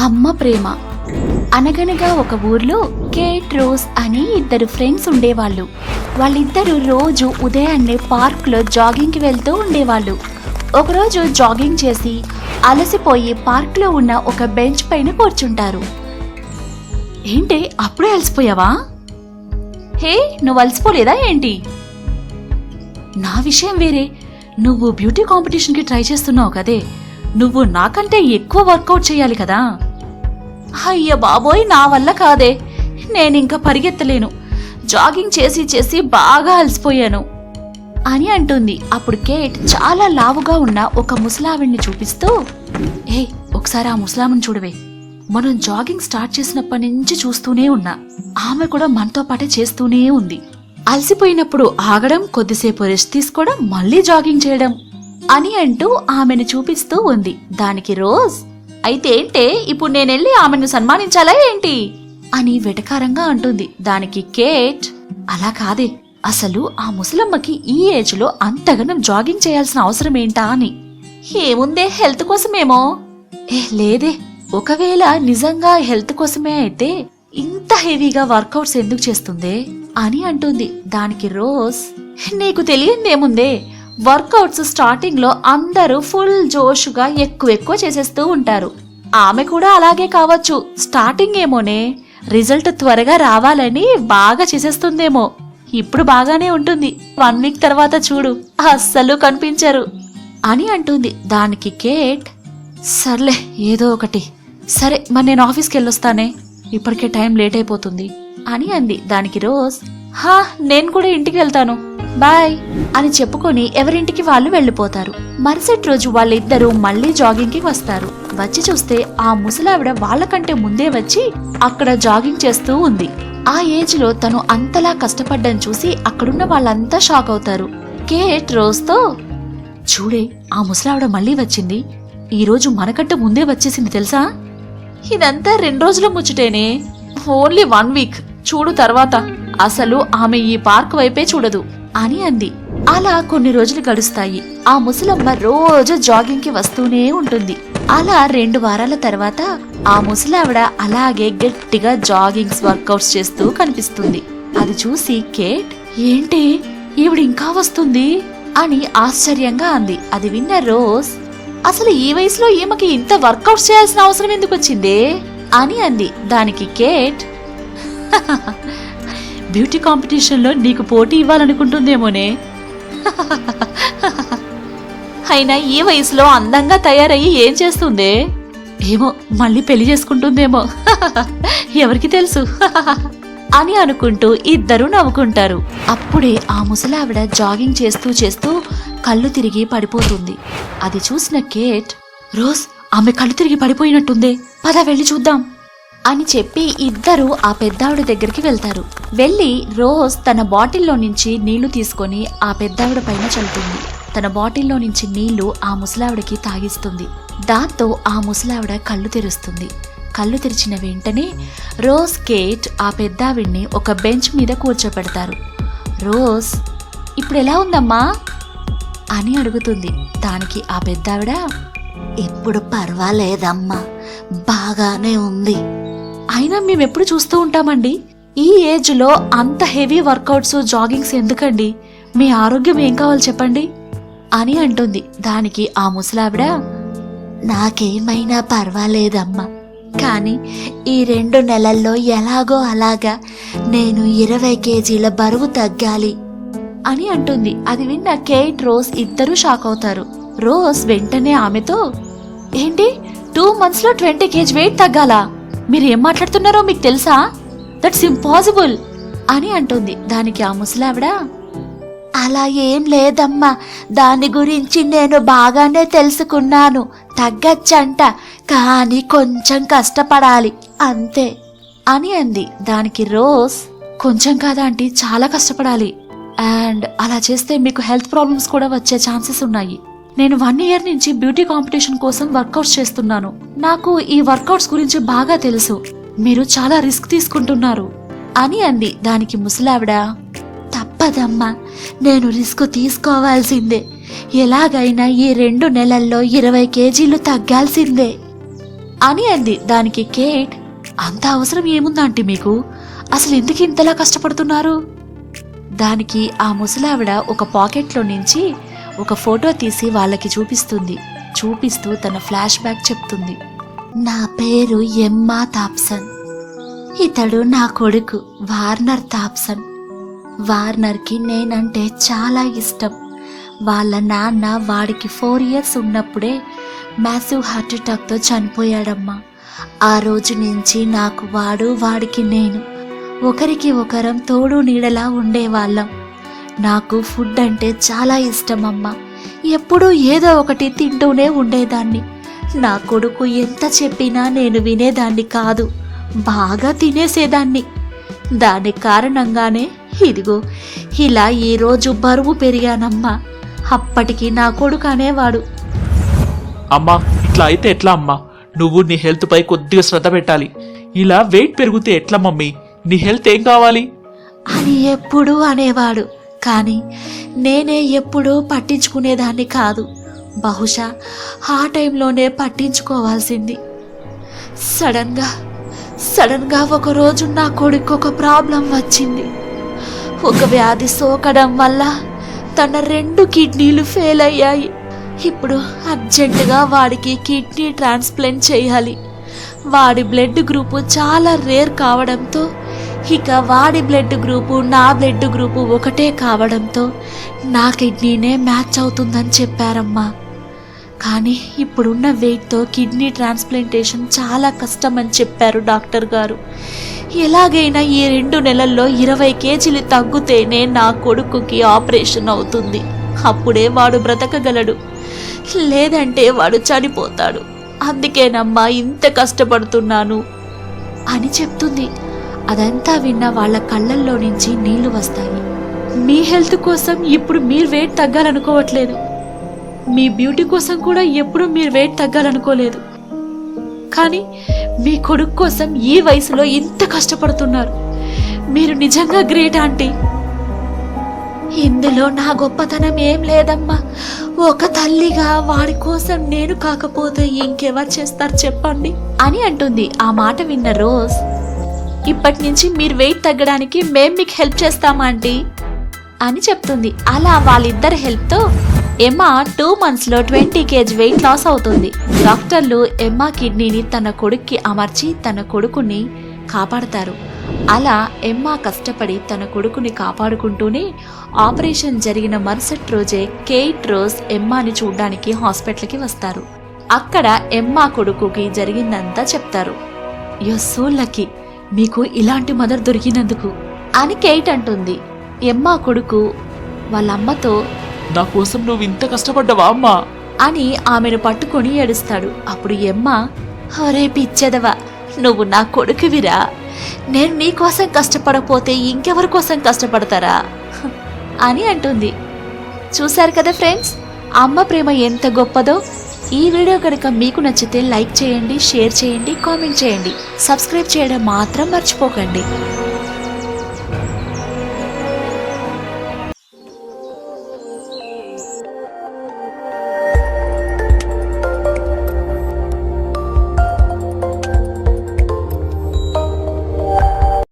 అమ్మ ప్రేమ. అనగనగా ఒక ఊర్లో కేట్ రోజ్ అని ఇద్దరు ఫ్రెండ్స్ ఉండేవాళ్ళు. వాళ్ళిద్దరూ రోజు ఉదయాన్నే పార్క్లో జాగింగ్కి వెళ్తూ ఉండేవాళ్ళు. ఒకరోజు జాగింగ్ చేసి అలసిపోయి పార్క్లో ఉన్న ఒక బెంచ్ పైన కూర్చుంటారు. ఏంటి అప్పుడే అలసిపోయావా? హే నువ్వు అలసిపోలేదా ఏంటి? నా విషయం వేరే. నువ్వు బ్యూటీ కాంపిటీషన్కి ట్రై చేస్తున్నావు కదే. నువ్వు నాకంటే ఎక్కువ వర్కౌట్ చేయాలి కదా. అయ్య బాబోయ్ నా వల్ల కాదే. నేనింక పరిగెత్తలేను. జాగింగ్ చేసి చేసి బాగా అలసిపోయాను. అని అంటుంది. అప్పుడు కేట్ చాలా లావుగా ఉన్న ఒక ముసలావిడ్ని చూపిస్తూ ఏ ఒకసారి ఆ ముసలామిని చూడవే. మనం జాగింగ్ స్టార్ట్ చేసినప్పటి నుంచి చూస్తూనే ఉన్నా. ఆమె కూడా మనతో పాటే చేస్తూనే ఉంది. అలసిపోయినప్పుడు ఆగడం కొద్దిసేపు రెస్ట్ తీసుకోవడం మళ్ళీ జాగింగ్ చేయడం అని అంటూ ఆమెను చూపిస్తూ ఉంది. దానికి రోజ్ అయితే ఏంటే ఇప్పుడు నేనెళ్ళి ఆమెను సన్మానించాలా ఏంటి? అని వెటకారంగా అంటుంది. దానికి కేట్ అలా కాదే అసలు ఆ ముసలమ్మకి ఈ ఏజ్లో అంతగానం జాగింగ్ చేయాల్సిన అవసరం ఏంటా అని. ఏముందే హెల్త్ కోసమేమో? ఏ లేదే ఒకవేళ నిజంగా హెల్త్ కోసమే అయితే ఇంత హెవీగా వర్కౌట్స్ ఎందుకు చేస్తుందే? అని అంటుంది. దానికి రోజ్ నీకు తెలియందేముందే వర్కౌట్స్ స్టార్టింగ్లో అందరూ ఫుల్ జోషుగా ఎక్కువ ఎక్కువ చేసేస్తూ ఉంటారు. ఆమె కూడా అలాగే కావచ్చు. స్టార్టింగ్ ఏమోనే రిజల్ట్ త్వరగా రావాలని బాగా చేసేస్తుందేమో. ఇప్పుడు బాగానే ఉంటుంది. వన్ వీక్ తర్వాత చూడు అస్సలు కనిపించరు అని అంటుంది. దానికి కేట్ సర్లే ఏదో ఒకటి. సరే మరి నేను ఆఫీస్కి వెళ్ళొస్తానే. ఇప్పటికే టైం లేట్ అయిపోతుంది. అని అంది. దానికి రోజ్ హా నేను కూడా ఇంటికి వెళ్తాను. బాయ్ అని చెప్పుకొని ఎవరింటికి వాళ్ళు వెళ్ళిపోతారు. మరుసటి రోజు వాళ్ళిద్దరూ మళ్ళీ జాగింగ్కి వస్తారు. వచ్చి చూస్తే ఆ ముసలావిడ వాళ్ళకంటే ముందే వచ్చి అక్కడ జాగింగ్ చేస్తూ ఉంది. ఆ ఏజ్లో తను అంతలా కష్టపడ్డం చూసి అక్కడున్న వాళ్ళంతా షాక్ అవుతారు. కేట్ రోజ్తో చూడే ఆ ముసలావిడ మళ్ళీ వచ్చింది. ఈ రోజు మనకంటే ముందే వచ్చేసింది తెలుసా? ఇదంతా రెండు రోజుల ముచ్చుటేనే. Only one week. చూడు తర్వాత. అసలు ఆమె ఈ పార్క్ వైపే చూడదు అని అంది. అలా కొన్ని రోజులు గడుస్తాయి. ఆ ముసలమ్మ రోజు జాగింగ్కి వస్తూనే ఉంటుంది. అలా రెండు వారాల తర్వాత ఆ ముసలావిడ అలాగే గట్టిగా జాగింగ్స్ వర్కౌట్స్ చేస్తూ కనిపిస్తుంది. అది చూసి కేట్ ఏంటి? ఈవిడ ఇంకా వస్తుంది? అని ఆశ్చర్యంగా అంది. అది విన్న రోజ్ అసలు ఈ వయసులో ఈమెకి ఇంత వర్కౌట్స్ చేయాల్సిన అవసరం ఎందుకు వచ్చిందే అని అంది. దానికి కేట్ బ్యూటీ కాంపిటీషన్లో నీకు పోటీ ఇవ్వాలనుకుంటుందేమోనే. అయినా ఈ వయసులో అందంగా తయారయ్యి ఏం చేస్తుందే? ఏమో మళ్ళీ పెళ్ళి చేసుకుంటుందేమో. ఎవరికి తెలుసు? అని అనుకుంటూ ఇద్దరూ నవ్వుకుంటారు. అప్పుడే ఆ ముసలావిడ జాగింగ్ చేస్తూ చేస్తూ కళ్ళు తిరిగి పడిపోతుంది. అది చూసిన కేట్ రోజ్ ఆమె కళ్ళు తిరిగి పడిపోయినట్టుందే. పద వెళ్ళి చూద్దాం. అని చెప్పి ఇద్దరు ఆ పెద్దావిడ దగ్గరికి వెళ్తారు. వెళ్ళి రోజ్ తన బాటిల్లో నుంచి నీళ్ళు తీసుకొని ఆ పెద్దావిడ పైన చల్లుతుంది. తన బాటిల్లో నుంచి నీళ్ళు ఆ ముసలావిడకి తాగిస్తుంది. దాంతో ఆ ముసలావిడ కళ్ళు తెరుస్తుంది. కళ్ళు తెరిచిన వెంటనే రోజ్ కేట్ ఆ పెద్దావిడ్ని ఒక బెంచ్ మీద కూర్చోపెడతారు. రోజ్ ఇప్పుడు ఎలా ఉందమ్మా? అని అడుగుతుంది. దానికి ఆ పెద్దావిడ ఇప్పుడు పర్వాలేదమ్మా బాగానే ఉంది. అయినా మేము ఎప్పుడు చూస్తూ ఉంటామండి? ఈ ఏజ్లో అంత హెవీ వర్కౌట్స్ జాగింగ్స్ ఎందుకండి? మీ ఆరోగ్యం ఏం కావాలి చెప్పండి? అని అంటుంది. దానికి ఆ ముసలావిడ నాకేమైనా పర్వాలేదమ్మా. కానీ ఈ రెండు నెలల్లో ఎలాగో అలాగా నేను ఇరవై కేజీల బరువు తగ్గాలి అని అంటుంది. అది విన్న కేట్ రోజ్ ఇద్దరూ షాక్ అవుతారు. రోజ్ వెంటనే ఆమెతో ఏంటి? టూ మంత్స్లో ట్వంటీ కేజీ వెయిట్ తగ్గాలా? మీరు ఏం మాట్లాడుతున్నారో మీకు తెలుసా? దట్స్ ఇంపాసిబుల్ అని అంటుంది. దానికి ఆ ముసలావిడ అలా ఏం లేదమ్మా. దాని గురించి నేను బాగానే తెలుసుకున్నాను. తగ్గచ్చంట కానీ కొంచెం కష్టపడాలి. అంతే. అని అంది. దానికి రోజ్ కొంచెం కాదా ఆంటీ చాలా కష్టపడాలి. అండ్ అలా చేస్తే మీకు హెల్త్ ప్రాబ్లమ్స్ కూడా వచ్చే ఛాన్సెస్ ఉన్నాయి. నేను వన్ ఇయర్ నుంచి బ్యూటీ కాంపిటీషన్ కోసం వర్కౌట్స్ చేస్తున్నాను. నాకు ఈ వర్కౌట్స్ గురించి బాగా తెలుసు. మీరు చాలా రిస్క్ తీసుకుంటున్నారు. అని అంది దానికి ముసలావిడ. తప్పదమ్మా నేను రిస్క్ తీసుకోవాల్సిందే. ఎలాగైనా ఈ రెండు నెలల్లో ఇరవై కేజీలు తగ్గాల్సిందే. అని అంది దానికి కేట్ అంత అవసరం ఏముందంటే మీకు? అసలు ఎందుకు ఇంతలా కష్టపడుతున్నారు? దానికి ఆ ముసలావిడ ఒక పాకెట్లో నుంచి ఒక ఫోటో తీసి వాళ్ళకి చూపిస్తుంది. చూపిస్తూ తన ఫ్లాష్ బ్యాక్ చెప్తుంది. నా పేరు ఎమ్మా తాప్సన్. ఇతడు నా కొడుకు వార్నర్ తాప్సన్. వార్నర్కి నేనంటే చాలా ఇష్టం. వాళ్ళ నాన్న వాడికి ఫోర్ ఇయర్స్ ఉన్నప్పుడే మ్యాసివ్ హార్ట్ అటాక్తో చనిపోయాడమ్మా. ఆ రోజు నుంచి నాకు వాడు వాడికి నేను. ఒకరికి ఒకరం తోడు నీడలా ఉండేవాళ్ళం. నాకు ఫుడ్ అంటే చాలా ఇష్టమమ్మా. ఎప్పుడూ ఏదో ఒకటి తింటూనే ఉండేదాన్ని. నా కొడుకు ఎంత చెప్పినా నేను వినేదాన్ని కాదు. బాగా తినేసేదాన్ని. దాని కారణంగానే ఇదిగో ఇలా ఈరోజు బరువు పెరిగానమ్మా. అప్పటికి నా కొడుకు అనేవాడు. అమ్మా ఇట్లా అయితే ఎట్లా అమ్మా? నువ్వు నీ హెల్త్ పై కొద్దిగా శ్రద్ధ పెట్టాలి. ఇలా వెయిట్ పెరిగితే ఎట్లా మమ్మీ? నీ హెల్త్ ఏం కావాలి? అని ఎప్పుడూ అనేవాడు. కానీ నేనే ఎప్పుడూ పట్టించుకునేదాన్ని కాదు. బహుశా ఆ టైంలోనే పట్టించుకోవాల్సింది. సడన్గా సడన్గా ఒకరోజు నా కొడుకు ఒక ప్రాబ్లం వచ్చింది. ఒక వ్యాధి సోకడం వల్ల తన రెండు కిడ్నీలు ఫెయిల్ అయ్యాయి. ఇప్పుడు అర్జెంటుగా వాడికి కిడ్నీ ట్రాన్స్ప్లాంట్ చేయాలి. వాడి బ్లడ్ గ్రూపు చాలా రేర్ కావడంతో ఇక వాడి బ్లడ్ గ్రూపు నా బ్లడ్ గ్రూపు ఒకటే కావడంతో నా కిడ్నీనే మ్యాచ్ అవుతుందని చెప్పారమ్మా. కానీ ఇప్పుడున్న వెయిట్తో కిడ్నీ ట్రాన్స్ప్లాంటేషన్ చాలా కష్టం అని చెప్పారు డాక్టర్ గారు. ఎలాగైనా ఈ రెండు నెలల్లో ఇరవై కేజీలు తగ్గుతేనే నా కొడుకుకి ఆపరేషన్ అవుతుంది. అప్పుడే వాడు బ్రతకగలడు. లేదంటే వాడు చనిపోతాడు. అందుకేనమ్మా ఇంత కష్టపడుతున్నాను అని చెప్తుంది. అదంతా విన్న వాళ్ళ కళ్ళల్లో నుంచి నీళ్ళు వస్తాయి. మీ హెల్త్ కోసం ఇప్పుడు మీరు వెయిట్ తగ్గాలనుకోవట్లేదు. మీ బ్యూటీ కోసం కూడా ఎప్పుడూ మీరు వెయిట్ తగ్గాలనుకోలేదు. కానీ మీ కొడుకు కోసం ఈ వయసులో ఇంత కష్టపడుతున్నారు. మీరు నిజంగా గ్రేట్ ఆంటీ. ఇందులో నా గొప్పతనం ఏం లేదమ్మా. ఒక తల్లిగా వాడి కోసం నేను కాకపోతే ఇంకెవరు చేస్తారు చెప్పండి. అని అంటుంది ఆ మాట విన్న రోజ్. ఇప్పటి నుంచి మీరు వెయిట్ తగ్గడానికి మేం మీకు హెల్ప్ చేస్తామా అని చెప్తుంది. అలా వాళ్ళిద్దరి హెల్ప్తో ఎమ్మా టూ మంత్స్లో twenty K G weight loss అవుతుంది. డాక్టర్లు ఎమ్మా కిడ్నీని తన కొడుక్కి అమర్చి తన కొడుకుని కాపాడతారు. అలా ఎమ్మా కష్టపడి తన కొడుకుని కాపాడుకుంటూనే ఆపరేషన్ జరిగిన మరుసటి రోజే కేట్ రోజ్ ఎమ్మాని చూడ్డానికి హాస్పిటల్కి వస్తారు. అక్కడ ఎమ్మా కొడుకుకి జరిగిందంతా చెప్తారు. యో సో లక్కీ మీకు ఇలాంటి మదర్ దొరికినందుకు అని కేట్ అంటుంది. ఎమ్మా కొడుకు వాళ్ళ అమ్మతో నా కోసం నువ్వు ఇంత కష్టపడ్డావా అమ్మా? అని ఆమెను పట్టుకొని ఏడుస్తాడు. అప్పుడు ఎమ్మ ఒరే పిచ్చెదవా నువ్వు నా కొడుకువిరా. నేను నీ కోసం కష్టపడకపోతే ఇంకెవరి కోసం కష్టపడతారా? అని అంటుంది. చూశారు కదా ఫ్రెండ్స్ అమ్మ ప్రేమ ఎంత గొప్పదో ఈ వీడియో కనుక మీకు నచ్చితే లైక్ చేయండి షేర్ చేయండి కామెంట్ చేయండి. సబ్స్క్రైబ్ చేయడం మాత్రం మర్చిపోకండి.